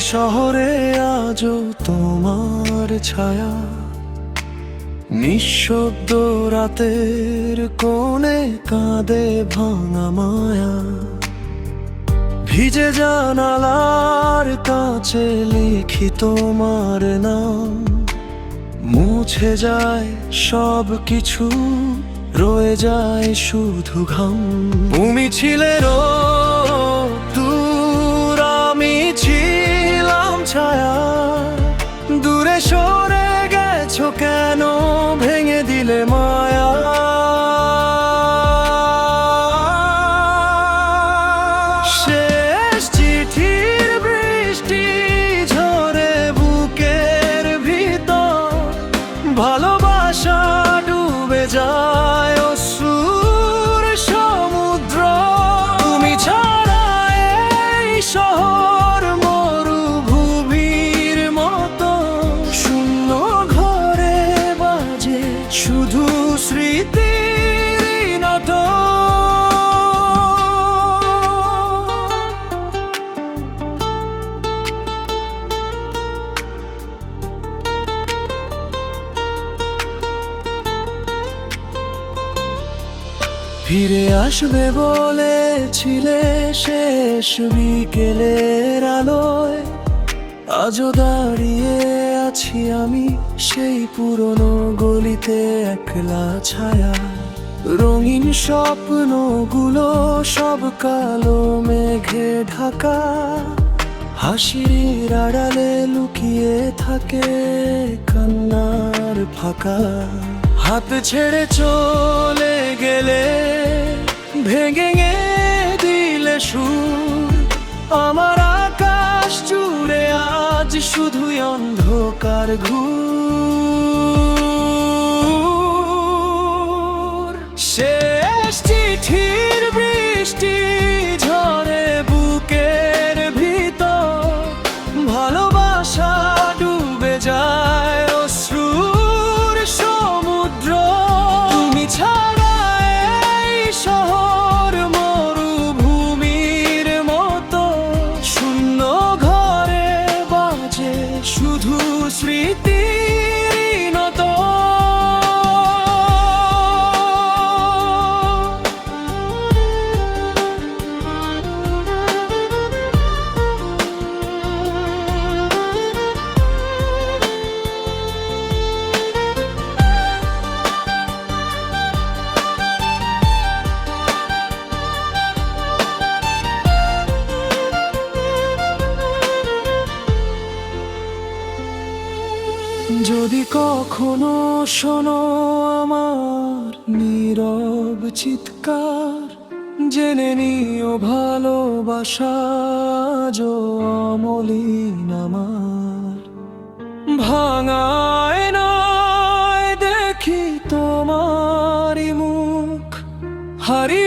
শহরে আজও তোমার ছায়া। নিঃশব্দ রাতের কোণে কাঁদে ভাঙা মায়া। ভিজে জানালার কাছে লিখি তোমার নাম। মুছে যায় সব কিছু, রয়ে যায় শুধু ঘাম। তুমি ছিলে দূর ফিরে আসবে বলেছিলে শেষ বিকেলের আলোয়। আজও দাঁড়িয়ে আছি আমি সেই পুরনো গলিতে একলা ছায়া। রঙিন স্বপ্নগুলো সব কালো মেঘে ঢাকা। হাসির আড়ালে লুকিয়ে থাকে কান্নার ফাঁকা। হাত ছেড়ে চলে গেলে ভেঙে দিলে সুর। আমার আকাশ জুড়ে আজ শুধুই অন্ধকার ঘুর। শুধু যদি কখনো শোনো আমার নীরব চিৎকার, জেনে নিও ভালোবাসা যো অমলিন আমার। ভাঙায় নয় দেখি তোমারি মুখ, হারিয়ে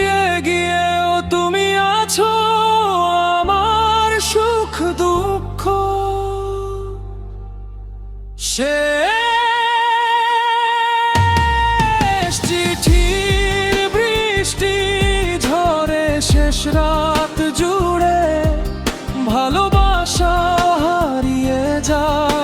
ভালোবাসা হারিয়ে যায়।